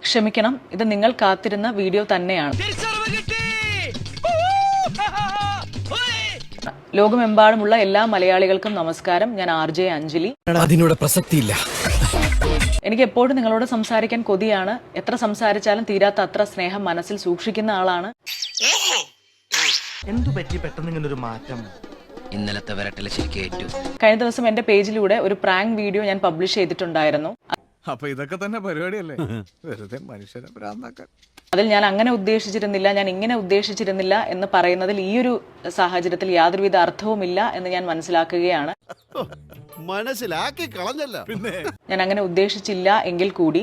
ക്ഷമിക്കണം ഇത് നിങ്ങൾ കാത്തിരുന്ന വീഡിയോ തന്നെയാണ്. ലോകമെമ്പാടുമുള്ള എല്ലാ മലയാളികൾക്കും നമസ്കാരം. ഞാൻ ആർ ജെ അഞ്ജലി. അതിനോട് പ്രസക്തിയില്ല. എനിക്ക് എപ്പോഴും നിങ്ങളോട് സംസാരിക്കാൻ കൊതിയാണ്. എത്ര സംസാരിച്ചാലും തീരാത്ത അത്ര സ്നേഹം മനസ്സിൽ സൂക്ഷിക്കുന്ന ആളാണ്. എന്തു പറ്റി പെട്ടെന്ന് ഇങ്ങനെ ഒരു മാറ്റം? ഇന്നലത്തെ വരട്ടിൽ ശരിക്കും ഏറ്റു. കഴിഞ്ഞ ദിവസം എന്റെ പേജിലൂടെ ഒരു പ്രാങ്ക് വീഡിയോ ഞാൻ പബ്ലിഷ് ചെയ്തിട്ടുണ്ടായിരുന്നു. അപ്പൊ ഇതൊക്കെ തന്നെ പരിപാടിയല്ലേ? വെറുതെ മനുഷ്യനെ ഭ്രാന്താക്കാൻ. അതിൽ ഞാൻ അങ്ങനെ ഉദ്ദേശിച്ചിരുന്നില്ല ഞാൻ ഇങ്ങനെ ഉദ്ദേശിച്ചിരുന്നില്ല എന്ന് പറയുന്നതിൽ ഈ ഒരു സാഹചര്യത്തിൽ യാതൊരുവിധ അർത്ഥവുമില്ല എന്ന് ഞാൻ മനസ്സിലാക്കുകയാണ്. മനസ്സിലാക്കി കളഞ്ഞല്ല പിന്നെ? ഞാൻ അങ്ങനെ ഉദ്ദേശിച്ചില്ല എങ്കിൽ കൂടി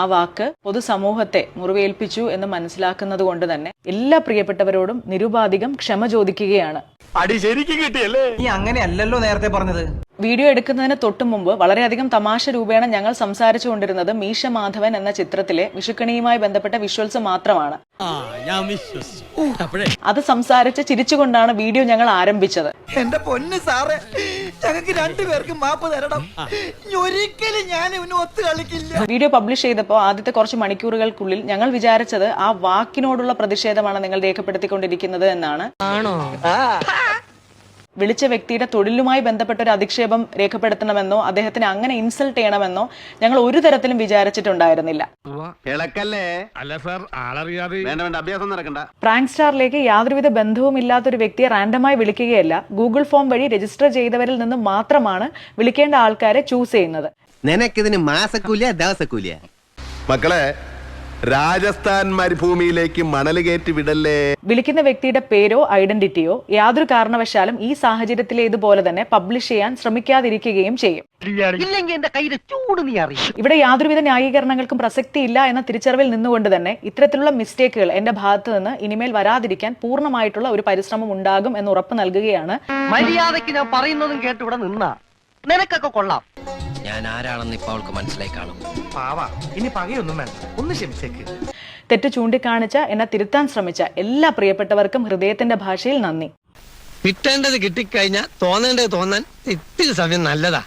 ആ വാക്ക് പൊതുസമൂഹത്തെ മുറിവേൽപ്പിച്ചു എന്ന് മനസ്സിലാക്കുന്നത് കൊണ്ട് തന്നെ എല്ലാ പ്രിയപ്പെട്ടവരോടും നിരുപാധികം ക്ഷമ ചോദിക്കുകയാണ്. അടി ശരിക്കും കിട്ടിയല്ലേ? നീ അങ്ങനെയല്ലല്ലോ നേരത്തെ പറഞ്ഞത്. വീഡിയോ എടുക്കുന്നതിന് തൊട്ടു മുമ്പ് വളരെയധികം തമാശ രൂപേണ ഞങ്ങൾ സംസാരിച്ചു കൊണ്ടിരുന്നത് മീശ മാധവൻ എന്ന ചിത്രത്തിലെ വിഷുക്കണിയുമായി ബന്ധപ്പെട്ട വിഷ്വൽസ് മാത്രമാണ്. അത് സംസാരിച്ച് ചിരിച്ചുകൊണ്ടാണ് വീഡിയോ ഞങ്ങൾ ആരംഭിച്ചത്. എന്റെ പൊന്ന് സാറേ ഞങ്ങൾക്ക് രണ്ടുപേർക്കും മാപ്പ് തരണം. ഒരിക്കലും ഞാൻ ഇവന് ഒത്തു കളിക്കില്ല. വീഡിയോ പബ്ലിഷ് ചെയ്തപ്പോൾ ആദ്യത്തെ കുറച്ച് മണിക്കൂറുകൾക്കുള്ളിൽ ഞങ്ങൾ വിചാരിച്ചത് ആ വാക്കിനോടുള്ള പ്രതിഷേധമാണ് നിങ്ങൾ രേഖപ്പെടുത്തിക്കൊണ്ടിരിക്കുന്നത് എന്നാണ്. വിളിച്ച വ്യക്തിയുടെ തൊഴിലുമായി ബന്ധപ്പെട്ട ഒരു അധിക്ഷേപം രേഖപ്പെടുത്തണമെന്നോ അദ്ദേഹത്തിന് അങ്ങനെ ഇൻസൾട്ട് ചെയ്യണമെന്നോ ഞങ്ങൾ ഒരു തരത്തിലും വിചാരിച്ചിട്ടുണ്ടായിരുന്നില്ല. ഇളക്കല്ലേ അല്ല സാർ വേണ്ട വേണ്ട അഭ്യാസം നടക്കണ്ട. പ്രാങ്ക് സ്റ്റാറിലേക്ക് യാതൊരുവിധ ബന്ധവും ഇല്ലാത്ത ഒരു വ്യക്തിയെ റാൻഡമായി വിളിക്കുകയല്ല. ഗൂഗിൾ ഫോം വഴി രജിസ്റ്റർ ചെയ്തവരിൽ നിന്ന് മാത്രമാണ് വിളിക്കേണ്ട ആൾക്കാരെ ചൂസ് ചെയ്യുന്നത്. നിനക്കിതിന് മാസക്കൂലിയ ദിവസക്കൂലിയ? മക്കളെ രാജസ്ഥാൻ മരുഭൂമിയിലേക്ക് മണൽ കയറ്റി വിടല്ലേ? വിളിക്കുന്ന വ്യക്തിയുടെ പേരോ ഐഡന്റിറ്റിയോ യാതൊരു കാരണവശാലും ഈ സാഹചര്യത്തിലേതുപോലെ തന്നെ പബ്ലിഷ് ചെയ്യാൻ ശ്രമിക്കാതിരിക്കുകയും ചെയ്യും. ഇല്ലെങ്കിൽ എന്റെ കയ്യിലെ ചൂട് നീ അറിയും. ഇവിടെ യാതൊരുവിധ ന്യായീകരണങ്ങൾക്കും പ്രസക്തിയില്ല എന്ന തിരിച്ചറിവിൽ നിന്നുകൊണ്ട് തന്നെ ഇത്തരത്തിലുള്ള മിസ്റ്റേക്കുകൾ എന്റെ ഭാഗത്ത് നിന്ന് ഇനിമേൽ വരാതിരിക്കാൻ പൂർണമായിട്ടുള്ള ഒരു പരിശ്രമം ഉണ്ടാകും എന്ന് ഉറപ്പ് നൽകുകയാണ് മര്യാദയ്ക്ക് ഞാൻ പറയുന്നതും കേട്ട് ഇവിടെ നിന്നാ. നിനക്കൊക്കെ കൊള്ളാം. ഞാൻ ആരാണെന്ന് ഇപ്പൊ അവൾക്ക് മനസ്സിലായി കാണും. പാവാ ഇനി പകയൊന്നും വേണ്ട. ഒന്ന് ക്ഷമിച്ചേക്ക്. തെറ്റ് ചൂണ്ടിക്കാണിച്ച എന്നെ തിരുത്താൻ ശ്രമിച്ച എല്ലാ പ്രിയപ്പെട്ടവർക്കും ഹൃദയത്തിന്റെ ഭാഷയിൽ നന്ദി. കിട്ടേണ്ടത് കിട്ടിക്കഴിഞ്ഞാൽ തോന്നേണ്ടത് തോന്നാൻ ഇത്തിരി സമയം നല്ലതാ.